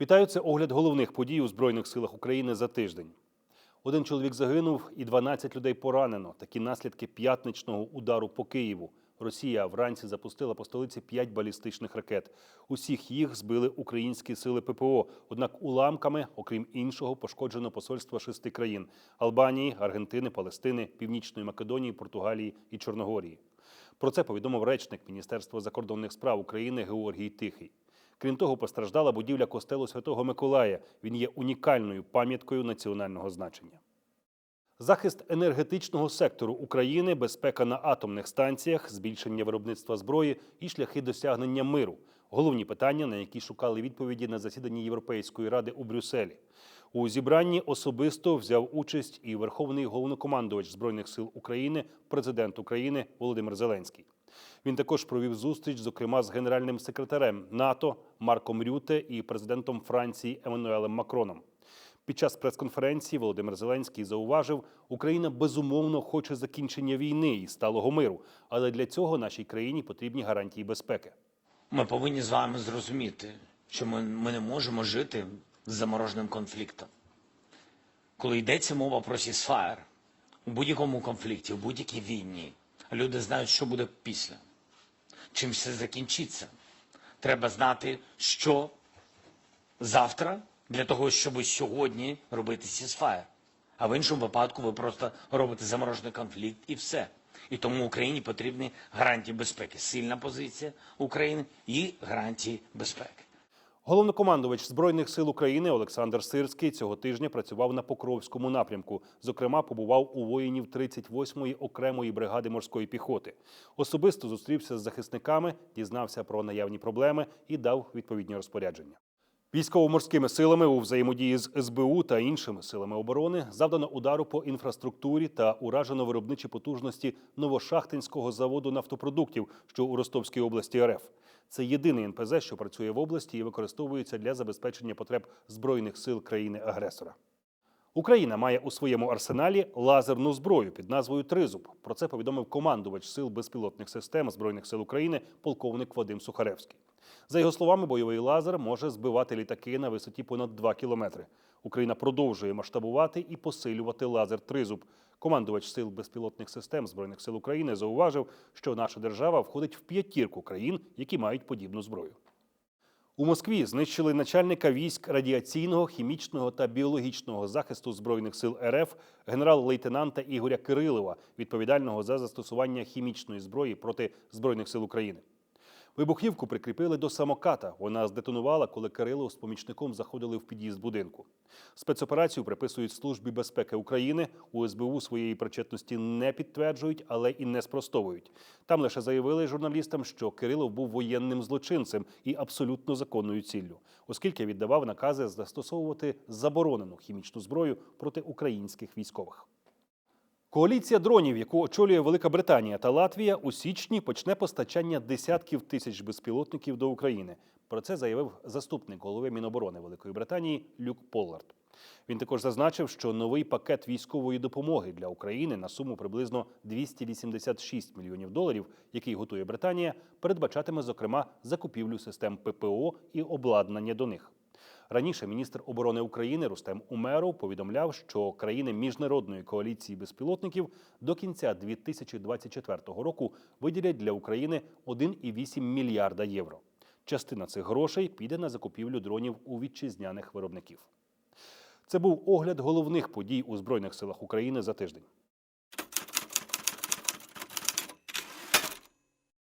Вітаю, це огляд головних подій у Збройних силах України за тиждень. Один чоловік загинув і 12 людей поранено. Такі наслідки п'ятничного удару по Києву. Росія вранці запустила по столиці 5 балістичних ракет. Усіх їх збили українські сили ППО. Однак уламками, окрім іншого, пошкоджено посольства шести країн: Албанії, Аргентини, Палестини, Північної Македонії, Португалії і Чорногорії. Про це повідомив речник Міністерства закордонних справ України Георгій Тихий. Крім того, постраждала будівля костелу Святого Миколая. Він є унікальною пам'яткою національного значення. Захист енергетичного сектору України, безпека на атомних станціях, збільшення виробництва зброї і шляхи досягнення миру головні питання, на які шукали відповіді на засіданні Європейської ради у Брюсселі. У зібранні особисто взяв участь і Верховний головнокомандувач збройних сил України, президент України Володимир Зеленський. Він також провів зустріч, зокрема з генеральним секретарем НАТО Марком Рюте і президентом Франції Еммануелем Макроном. Під час прес-конференції Володимир Зеленський зауважив, Україна безумовно хоче закінчення війни і сталого миру, але для цього нашій країні потрібні гарантії безпеки. Ми повинні з вами зрозуміти, що ми, ми не можемо жити з замороженим конфліктом. Коли йдеться мова про сісфаєр, у будь-якому конфлікті, у будь-якій війні, люди знають, що буде після, чим все закінчиться. Треба знати, що завтра для того, щоб сьогодні робити сісфаєр. А в іншому випадку ви просто робите заморожений конфлікт і все. І тому Україні потрібні гарантії безпеки. Сильна позиція України і гарантії безпеки. Головнокомандувач збройних сил України Олександр Сирський цього тижня працював на Покровському напрямку. Зокрема, побував у воїнів 38-ї окремої бригади морської піхоти. Особисто зустрівся з захисниками, дізнався про наявні проблеми і дав відповідні розпорядження. Військово-морськими силами у взаємодії з СБУ та іншими силами оборони завдано удару по інфраструктурі та уражено виробничі потужності Новошахтинського заводу нафтопродуктів, що у Ростовській області РФ. Це єдиний НПЗ, що працює в області і використовується для забезпечення потреб збройних сил країни-агресора. Україна має у своєму арсеналі лазерну зброю під назвою Тризуб. Про це повідомив командувач сил безпілотних систем збройних сил України, полковник Вадим Сухаревський. За його словами, бойовий лазер може збивати літаки на висоті понад 2 кілометри. Україна продовжує масштабувати і посилювати лазер Тризуб. Командувач сил безпілотних систем збройних сил України зауважив, що наша держава входить в п'ятірку країн, які мають подібну зброю. У Москві знищили начальника військ радіаційного, хімічного та біологічного захисту збройних сил РФ генерал-лейтенанта Ігоря Кирилова, відповідального за застосування хімічної зброї проти збройних сил України. Вибухівку прикріпили до самоката. Вона здетонувала, коли Кирилов з помічником заходили в під'їзд будинку. Спецоперацію приписують Службі безпеки України. У СБУ своєї причетності не підтверджують, але і не спростовують. Там лише заявили журналістам, що Кирилов був воєнним злочинцем і абсолютно законною ціллю, оскільки віддавав накази застосовувати заборонену хімічну зброю проти українських військових. Коаліція дронів, яку очолює Велика Британія та Латвія, у січні почне постачання десятків тисяч безпілотників до України. Про це заявив заступник голови Міноборони Великої Британії Люк Поллард. Він також зазначив, що новий пакет військової допомоги для України на суму приблизно 286 мільйонів доларів, який готує Британія, передбачатиме зокрема закупівлю систем ППО і обладнання до них. Раніше міністр оборони України Рустем Умеров повідомляв, що країни міжнародної коаліції безпілотників до кінця 2024 року виділять для України 1,8 мільярда євро. Частина цих грошей піде на закупівлю дронів у вітчизняних виробників. Це був огляд головних подій у Збройних силах України за тиждень.